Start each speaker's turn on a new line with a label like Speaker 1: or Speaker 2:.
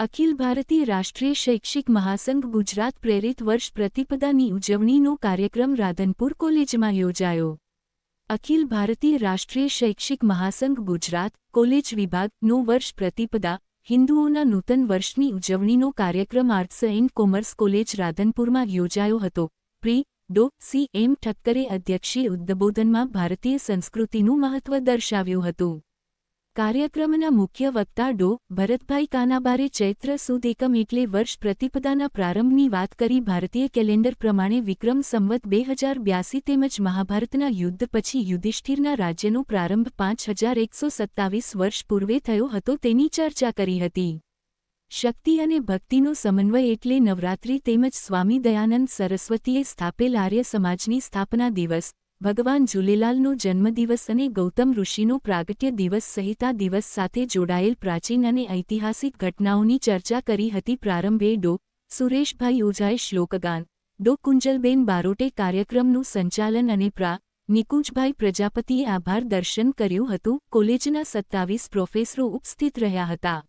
Speaker 1: અખિલ ભારતીય રાષ્ટ્રીય શૈક્ષિક મહાસંઘ ગુજરાત પ્રેરિત વર્ષ પ્રતિપદાની ઉજવણીનો કાર્યક્રમ રાધનપુર કોલેજમાં યોજાયો. અખિલ ભારતીય રાષ્ટ્રીય શૈક્ષિક મહાસંઘ ગુજરાત કોલેજ વિભાગનો વર્ષ પ્રતિપદા, હિન્દુઓના નૂતન વર્ષની ઉજવણીનો કાર્યક્રમ આર્ટ્સ એન્ડ કોમર્સ કોલેજ રાધનપુરમાં યોજાયો હતો. પ્રી, ડો, સી, એમ ઠક્કરે અધ્યક્ષીય ઉદ્બોધનમાં ભારતીય સંસ્કૃતિનું મહત્વ દર્શાવ્યું હતું. કાર્યક્રમના મુખ્ય વક્તા ડો ભરતભાઈ કાનાબારે ચૈત્ર સુદ એકમ એટલે વર્ષ પ્રતિપદાના પ્રારંભની વાત કરી ભારતીય કેલેન્ડર પ્રમાણે વિક્રમ સંવત બે હજાર બ્યાસી તેમજ મહાભારતના યુદ્ધ પછી યુધિષ્ઠિરના રાજ્યનો પ્રારંભ પાંચ હજાર એકસો સત્તાવીસ વર્ષ પૂર્વે થયો હતો તેની ચર્ચા કરી હતી. શક્તિ અને ભક્તિનો સમન્વય એટલે નવરાત્રિ તેમજ સ્વામી દયાનંદ સરસ્વતીએ સ્થાપેલ આર્ય સમાજની સ્થાપના દિવસ ભગવાન ઝૂલેલાલનો જન્મદિવસ અને ગૌતમ ઋષિનો પ્રાગટ્ય દિવસ સહિત દિવસ સાથે જોડાયેલ પ્રાચીન અને ઐતિહાસિક ઘટનાઓની ચર્ચા કરી હતી પ્રારંભે ડો. સુરેશભાઈ ઓઝાએ શ્લોકગાન, ડો. કુંજલબેન બારોટે કાર્યક્રમનું સંચાલન અને પ્રા. નિકુંજભાઈ પ્રજાપતિએ આભાર દર્શન કર્યું હતું. કોલેજના સત્તાવીસ પ્રોફેસરો ઉપસ્થિત રહ્યા હતા.